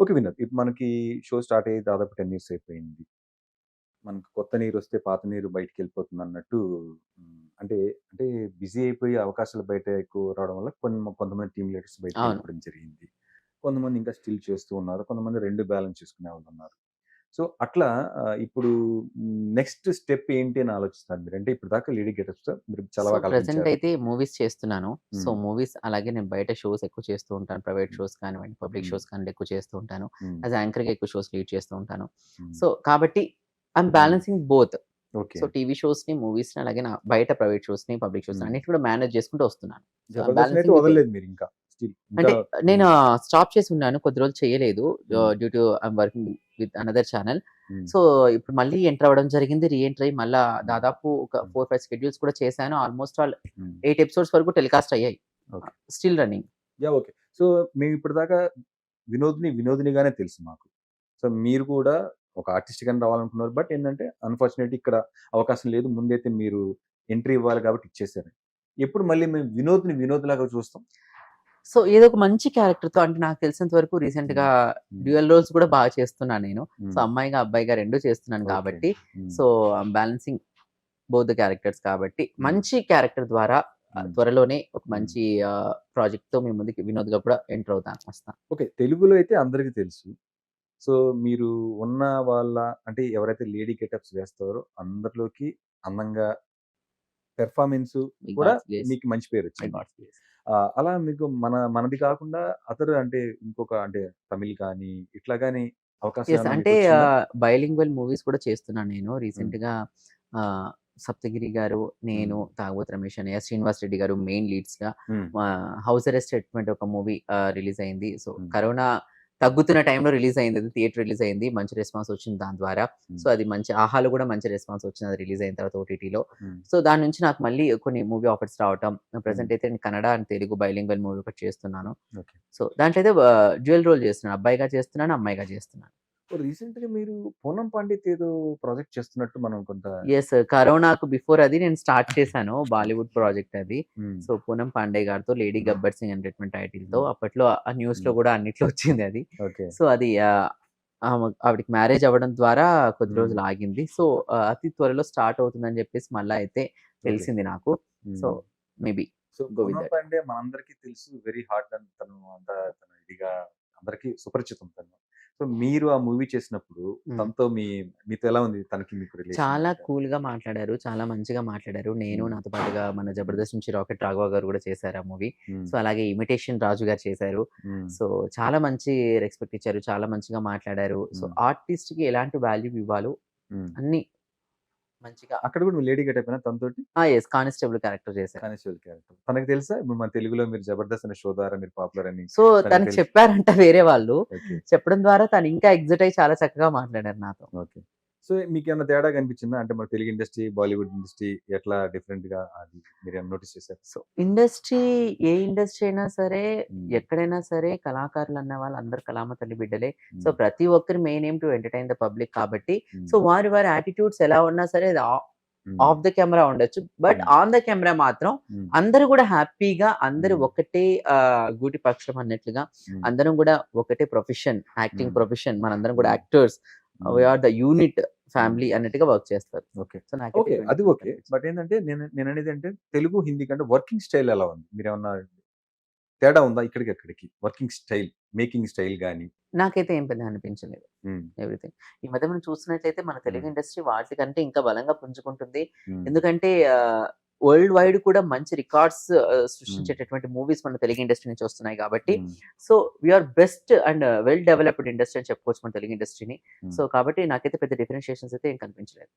Okay. Vinod ఇప్పుడు మనకి show start అయ్యి దాదాపు టెన్ ఇయర్స్ అయిపోయింది. మనకు కొత్త నీరు వస్తే పాత నీరు బయటికి వెళ్ళిపోతుంది అన్నట్టు ఉమ్, అంటే అంటే బిజీ అయిపోయి అవకాశాలు బయట ఎక్కువ రావడం వల్ల కొన్ని కొంతమంది టీమ్ లీడర్స్ బయట అవును. వెళ్ళిపోవడం జరిగింది. కొంతమంది ఇంకా స్టిల్ చేస్తూ ఉన్నారు. కొంతమంది రెండు బ్యాలెన్స్ చేసుకునే వాళ్ళు ఉన్నారు. సో అట్లా ఇప్పుడు నెక్స్ట్ స్టెప్ ఏంటి అని ఆలోచిస్తారు మీరు? అంటే ఇప్పుడు దాకా లేడీ గెటప్స్ మీరు చాలా ప్రెసెంట్. అయితే మూవీస్ చేస్తున్నాను. సో. మూవీస్ అలాగే నేను బయట షోస్ ఎక్కువ చేస్తూ ఉంటాను. ప్రైవేట్. షోస్ కానివ్వండి పబ్లిక్. షోస్ కానివ్వండి ఎక్కువ చేస్తూ ఉంటాను. యాజ్ యాంకర్గా ఎక్కువ షోస్ లీడ్ చేస్తూ ఉంటాను. సో కాబట్టి I'm balancing both. Okay. So TV షోస్ని మూవీస్ని అలాగే నా బయట ప్రైవేట్ షోస్ని పబ్లిక్ షోస్. అన్నిటి కూడా మేనేజ్ చేసుకుంటూ వస్తున్నాను. అంటే నేను స్టాప్ చేసి ఉన్నాను. కొద్ది రోజులు చేయలేదు. Due to I'm working with another channel. So ఇప్పుడు మళ్ళీ ఎంటర్ అవ్వడం జరిగింది రీ ఎంటర్ అయ్యి మళ్ళీ దాదాపు ఒక. ఫోర్ ఫైవ్ షెడ్యూల్స్ కూడా చేశాను. Almost all. ఎయిట్ ఎపిసోడ్స్ వరకు టెలికాస్ట్ అయ్యాయి. Still running. Ya okay. So మేము ఇప్పటిదాకా వినోద్ని వినోదినిగానే తెలుసు మాకు. సో మీరు కూడా ఒక ఆర్టిస్ట్ గానే రావాలనుకున్నారు. బట్ ఏంటంటే అన్ఫార్చునేట్ ఇక్కడ అవకాశం లేదు. ముందైతే మీరు ఎంట్రీ ఇవ్వాలి కాబట్టి ఇచ్చేసారు. ఎప్పుడు మళ్ళీ మేము వినోద్ని వినోద్ లాగా చూస్తాం? సో ఏదో ఒక మంచి క్యారెక్టర్తో అంటే నాకు తెలిసినంత వరకు రీసెంట్గా డ్యూయల్ రోల్స్ కూడా బాగా చేస్తున్నాను నేను. సో అమ్మాయిగా అబ్బాయిగా రెండు చేస్తున్నాను. కాబట్టి సో బ్యాలెన్సింగ్ బోత్ క్యారెక్టర్స్ కాబట్టి మంచి క్యారెక్టర్ ద్వారా. త్వరలోనే ఒక మంచి ప్రాజెక్ట్తో మీ ముందుకి వినోద్గా కూడా ఎంటర్ అవుతాను వస్తాను ఓకే. తెలుగులో అయితే అందరికీ తెలుసు. సో మీరు ఉన్న వాళ్ళ అంటే ఎవరైతే లేడీ గెటప్స్ వేస్తారో అందరిలోకి అందంగా పెర్ఫార్మెన్స్ కూడా. మీకు మంచి పేరు వచ్చింది అలా మీకు మన మనది కాకుండా అతడు అంటే ఇంకొక అంటే తమిళ్ కానీ ఇట్లా కానీ అవకాశం అంటే? బైలింగ్వల్ మూవీస్ కూడా చేస్తున్నాను నేను రీసెంట్గా సప్తగిరి గారు నేను. తాగోత్ రమేష్ అన్నయ్య శ్రీనివాస్ రెడ్డి గారు మెయిన్ లీడ్స్గా హౌస్ అరెస్ట్ ఒక మూవీ రిలీజ్ అయింది సో. కరోనా తగ్గుతున్న టైంలో రిలీజ్ అయింది. అది థియేటర్ రిలీజ్ అయింది. మంచి రెస్పాన్స్ వచ్చింది దాని ద్వారా. ఉమ్, సో అది మంచి ఆహాలో కూడా మంచి రెస్పాన్స్ వచ్చింది. అది రిలీజ్ అయిన తర్వాత ఓటీటీలో ఉమ్, సో దాని నుంచి నాకు మళ్ళీ కొన్ని మూవీ ఆఫర్స్ రావటం. ప్రెసెంట్ అయితే నేను Kannada and Telugu bilingual movie ఒకటి చేస్తున్నాను. సో దాంట్లో అయితే డ్యూయల్ రోల్ చేస్తున్నాను. అబ్బాయిగా చేస్తున్నాను అమ్మాయిగా చేస్తున్నాను. రీసెంట్గా మీరు పూనం పండిత్ ఏదో ప్రాజెక్ట్ చేస్తున్నట్టు మనం కొంత ఎస్ కరోనాకు బిఫోర్ అది నేను స్టార్ట్ చేశాను బాలీవుడ్ ప్రాజెక్ట్ అది సో పూనం పాండే గారితో లేడీ గబ్బర్ సింగ్ అనేటటువంటి టైటిల్తో. అప్పట్లో ఆ న్యూస్లో. కూడా అన్నిట్లో వచ్చింది అది సో అది ఆవిడకి మ్యారేజ్ అవ్వడం ద్వారా కొద్ది. రోజులు ఆగింది సో అతి త్వరలో స్టార్ట్ అవుతుందని చెప్పేసి మళ్ళీ అయితే తెలిసింది నాకు so. Maybe so that. Pandey మనందరికీ తెలుసు వెరీ హార్ట్ అని తను అంత ఇదిగా అందరికీ సుపరిచితం తను సో మీరు ఆ మూవీ చేసినప్పుడు. తనతో మీ మీతో ఎలా ఉంది? తనకి మీకు చాలా కూల్గా మాట్లాడారు. చాలా మంచిగా మాట్లాడారు. నేను. నాతో పాటుగా మన జబర్దస్త్ నుంచి రాకెట్ రాఘవ గారు కూడా చేశారు ఆ మూవీ. సో అలాగే ఇమిటేషన్ రాజు గారు చేశారు. సో చాలా మంచి రెస్పెక్ట్ ఇచ్చారు. చాలా మంచిగా మాట్లాడారు. సో. ఆర్టిస్ట్కి ఎలాంటి వాల్యూ ఇవ్వాలో అన్ని మంచిగా అక్కడ కూడా లేడీ గెటప్ అయినా తనతోటి? ఎస్ కానిస్టేబుల్ క్యారెక్టర్ చేశారు కానిస్టేబుల్ క్యారెక్టర్. తనకు తెలుసా? ఇప్పుడు మన తెలుగులో మీరు జబర్దస్త్ అనే షో ద్వారా మీరు పాపులర్ అని సో తనకి తెలుసు. చెప్పారంట వేరే వాళ్ళు. చెప్పడం ద్వారా తను ఇంకా ఎగ్జైట్ అయ్యి చాలా చక్కగా మాట్లాడారు నాతో. ఓకే. సో మీకు ఏమైనా తేడా కనిపించిందా అంటే మన తెలుగు ఇండస్ట్రీ బాలీవుడ్ ఇండస్ట్రీ ఎట్లా డిఫరెంట్గా అది మీరు నోటీస్ చేశారు సో ఇండస్ట్రీ ఏ ఇండస్ట్రీ అయినా సరే. ఎక్కడైనా సరే కళాకారులు అన్న వాళ్ళు అందరు కళామ తల్లి బిడ్డలే సో ప్రతి ఒక్కరి main aim to entertain the public కాబట్టి సో వారి వారి యాటిట్యూడ్స్ ఎలా ఉన్నా సరే అది ఆఫ్ ద కెమెరా ఉండొచ్చు బట్. ఆన్ ద కెమెరా మాత్రం అందరూ కూడా హ్యాపీగా అందరూ. ఒకటే గూటి పక్షం అన్నట్లుగా అందరం కూడా ఒకటే ప్రొఫెషన్ యాక్టింగ్. ప్రొఫెషన్ మనందరం కూడా. Actors we are the unit family అన్నట్టుగా వర్క్ చేస్తారు. ఓకే సో ఓకే అది ఓకే బట్ ఏంటంటే నేను నేను అనేది అంటే తెలుగు హిందీ కంటే వర్కింగ్ స్టైల్ ఎలా ఉంది? మీరు ఏమన్నా తేడా ఉందా ఇక్కడికి అక్కడికి? వర్కింగ్ స్టైల్ మేకింగ్ స్టైల్ కానీ నాకైతే ఏం పెద్ద అనిపించలేదు. ఎవ్రీథింగ్ ఈ మధ్య మనం చూసినట్లయితే మన తెలుగు Hmm. ఇండస్ట్రీ వాటికంటే ఇంకా బలంగా పుంజుకుంటుంది. ఎందుకంటే వరల్డ్ వైడ్ కూడా మంచి రికార్డ్స్ సృష్టించేటటువంటి మూవీస్ మన తెలుగు ఇండస్ట్రీ నుంచి వస్తున్నాయి కాబట్టి so we are best and well developed industry అని చెప్పుకోవచ్చు మన తెలుగు ఇండస్ట్రీని. సో కాబట్టి నాకైతే పెద్ద డిఫరెన్షియేషన్స్ అయితే ఏం కనిపించలేదు.